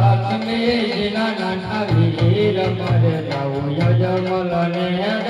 લક્ષ્મી જીના નાના વીર મર જાઉં યજમલ ને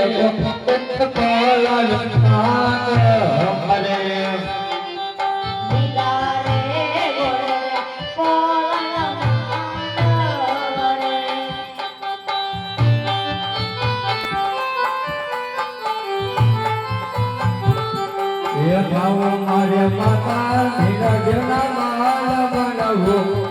યથાવ માર્ય માતા નિરજના માલ બનાવો.